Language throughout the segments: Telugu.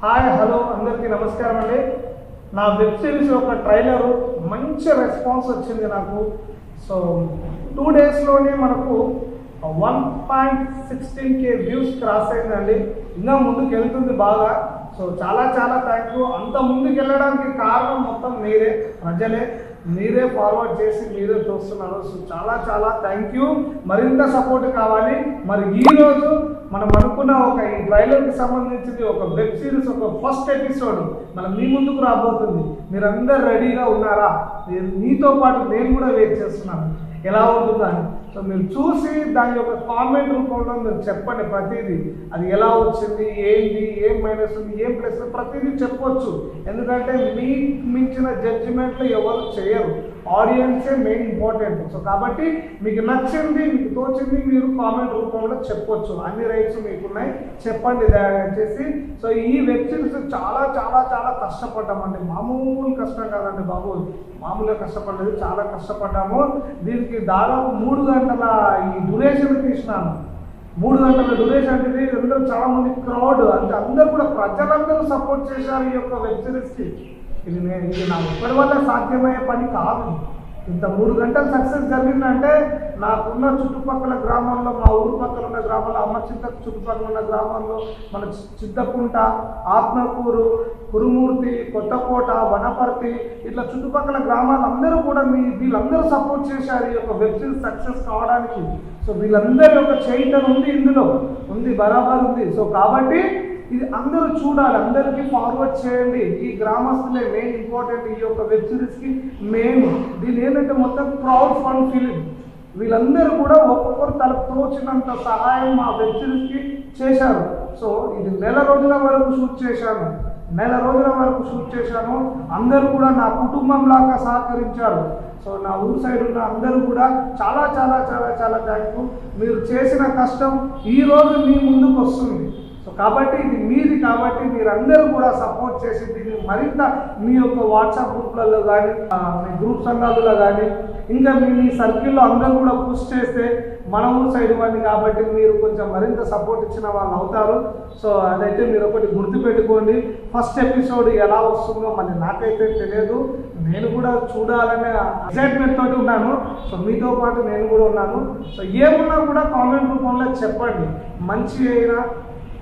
హాయ్ హలో అందరికీ నమస్కారం అండి. నా వెబ్ సిరీస్ యొక్క ట్రైలర్ మంచి రెస్పాన్స్ వచ్చింది నాకు. సో టూ డేస్లోనే మనకు one point sixteen K views cross అయిందండి. ఇంకా ముందుకు వెళ్తుంది బాగా. సో చాలా చాలా థ్యాంక్ యూ అంత ముందుకు వెళ్ళడానికి కారణం మొత్తం మీరే ప్రజలే. మీరే ఫార్వర్డ్ చేసి మీరే చూస్తున్నారు. సో చాలా చాలా థ్యాంక్ యూ మరింత సపోర్ట్ కావాలి. మరి ఈ రోజు మనం అనుకున్న ఒక ఈ ట్రైలర్కి సంబంధించింది ఒక వెబ్ సిరీస్ ఒక ఫస్ట్ ఎపిసోడ్ మనం మీ ముందుకు రాబోతుంది. మీరందరు రెడీగా ఉన్నారా? మీతో పాటు నేను కూడా వెయిట్ చేస్తున్నాను. ఎలా ఉంటుందని సో మీరు చూసి దాని యొక్క కామెంట్ రూపంలో మీరు చెప్పండి ప్రతిదీ. అది ఎలా వచ్చింది ఏంటి ఏం మైనస్ ఉంది ఏం ప్లస్ ప్రతిదీ చెప్పొచ్చు. ఎందుకంటే మీ మించిన జడ్జిమెంట్లు ఎవరు చేయరు. ఆడియన్సే మెయిన్ ఇంపార్టెంట్ సో కాబట్టి మీకు నచ్చింది మీకు తోచింది మీరు కామెంట్ రూపంలో చెప్పొచ్చు. అన్ని రైట్స్ మీకు ఉన్నాయి చెప్పండి చేసి సో ఈ వెబ్ సిరీస్ చాలా చాలా చాలా కష్టపడ్డామండి. మామూలు కష్టం కాదండి బాబు. మామూలుగా కష్టపడలేదు చాలా కష్టపడ్డాము. దీనికి దాదాపు మూడు గంటల ఈ డ్యూరేషన్ తీసినాను మూడు గంటల డ్యూరేషన్ అంటే ఇది అందరూ చాలా మంది క్రౌడ్ అంటే అందరూ కూడా ప్రజలందరూ సపోర్ట్ చేశారు ఈ యొక్క వెబ్ సిరీస్కి ఇది నేను ఇది నా ఒక్కడి వల్ల సాధ్యమయ్యే పని కాదు. ఇంత మూడు గంటలు సక్సెస్ జరిగిందంటే నాకున్న చుట్టుపక్కల గ్రామాల్లో మా ఊరు పక్కల ఉన్న గ్రామంలో అమ్మ చింత చుట్టుపక్కల ఉన్న గ్రామంలో మన చి- ఆత్మకూరు కురుమూర్తి కొత్తకోట వనపర్తి ఇట్లా చుట్టుపక్కల గ్రామాలందరూ కూడా మీ వీళ్ళందరూ సపోర్ట్ చేశారు ఈ యొక్క వెబ్ సిరీస్ సక్సెస్ కావడానికి. సో వీళ్ళందరి యొక్క చైతన్యం ఉంది ఇందులో. ఉంది బరాబర్ ఉంది. సో కాబట్టి ఇది అందరూ చూడాలి అందరికీ ఫార్వర్డ్ చేయండి. ఈ గ్రామస్తులే మెయిన్ ఇంపార్టెంట్ ఈ యొక్క వెబ్ సిరీస్కి మెయిన్ దీని ఏంటంటే మొత్తం క్రౌడ్ ఫండ్ ఫిలిం వీళ్ళందరూ కూడా ఒక్కొక్కరు తలకు తోచినంత సహాయం మా వెబ్ సిరీస్కి చేశారు. సో ఇది నెల రోజుల వరకు షూట్ చేశాను. నెల రోజుల వరకు షూట్ చేశాను. అందరూ కూడా నా కుటుంబం లాగా సహకరించారు. సో నా ఊరు సైడ్ ఉన్న అందరూ కూడా చాలా చాలా చాలా చాలా థ్యాంక్ మీరు చేసిన కష్టం ఈ రోజు మీ ముందుకు వస్తుంది. సో కాబట్టి ఇది మీది కాబట్టి మీరందరూ కూడా సపోర్ట్ చేసి దీన్ని మరింత మీ యొక్క వాట్సాప్ గ్రూప్లలో కానీ మీ గ్రూప్ సంఘాలలో కానీ ఇంకా మీ మీ సర్కిల్లో అందరూ కూడా పుష్ చేస్తే మన ఊరు సైడ్ వాడిని కాబట్టి మీరు కొంచెం మరింత సపోర్ట్ ఇచ్చిన వాళ్ళు అవుతారు. సో అదైతే మీరు ఒకటి గుర్తుపెట్టుకోండి. ఫస్ట్ ఎపిసోడ్ ఎలా వస్తుందో మరి నాకైతే తెలియదు. నేను కూడా చూడాలనే ఎగ్జైట్మెంట్ తోటి ఉన్నాను. సో మీతో పాటు నేను కూడా ఉన్నాను. సో ఏమున్నా కూడా కామెంట్ రూపంలో చెప్పండి. మంచి అయినా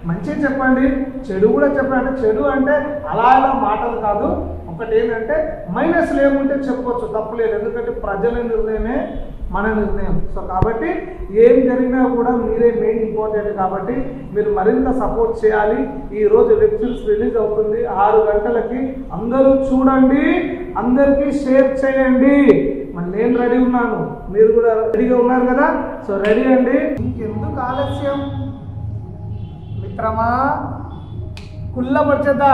మంచిగా చెప్పండి. చెడు కూడా చెప్పండి. చెడు అంటే అలా అలా మాటలు కాదు. ఒకటి ఏంటంటే మైనస్లు ఏముంటే చెప్పొచ్చు. తప్పులేదు ఎందుకంటే ప్రజల నిర్ణయమే మన నిర్ణయం. సో కాబట్టి ఏం జరిగినా కూడా మీరే మెయిన్ ఇంపార్టెంట్ కాబట్టి మీరు మరింత సపోర్ట్ చేయాలి. ఈరోజు వెబ్ సిరీస్ రిలీజ్ అవుతుంది. ఆరు గంటలకి అందరూ చూడండి. అందరికీ షేర్ చేయండి. మరి నేను రెడీ ఉన్నాను. మీరు కూడా రెడీగా ఉన్నారు కదా? సో రెడీ అండి. ఇంకెందుకు ఆలస్యం? ಕ್ರಮ ಕುಲ್ಲ ಬರ್ಚದ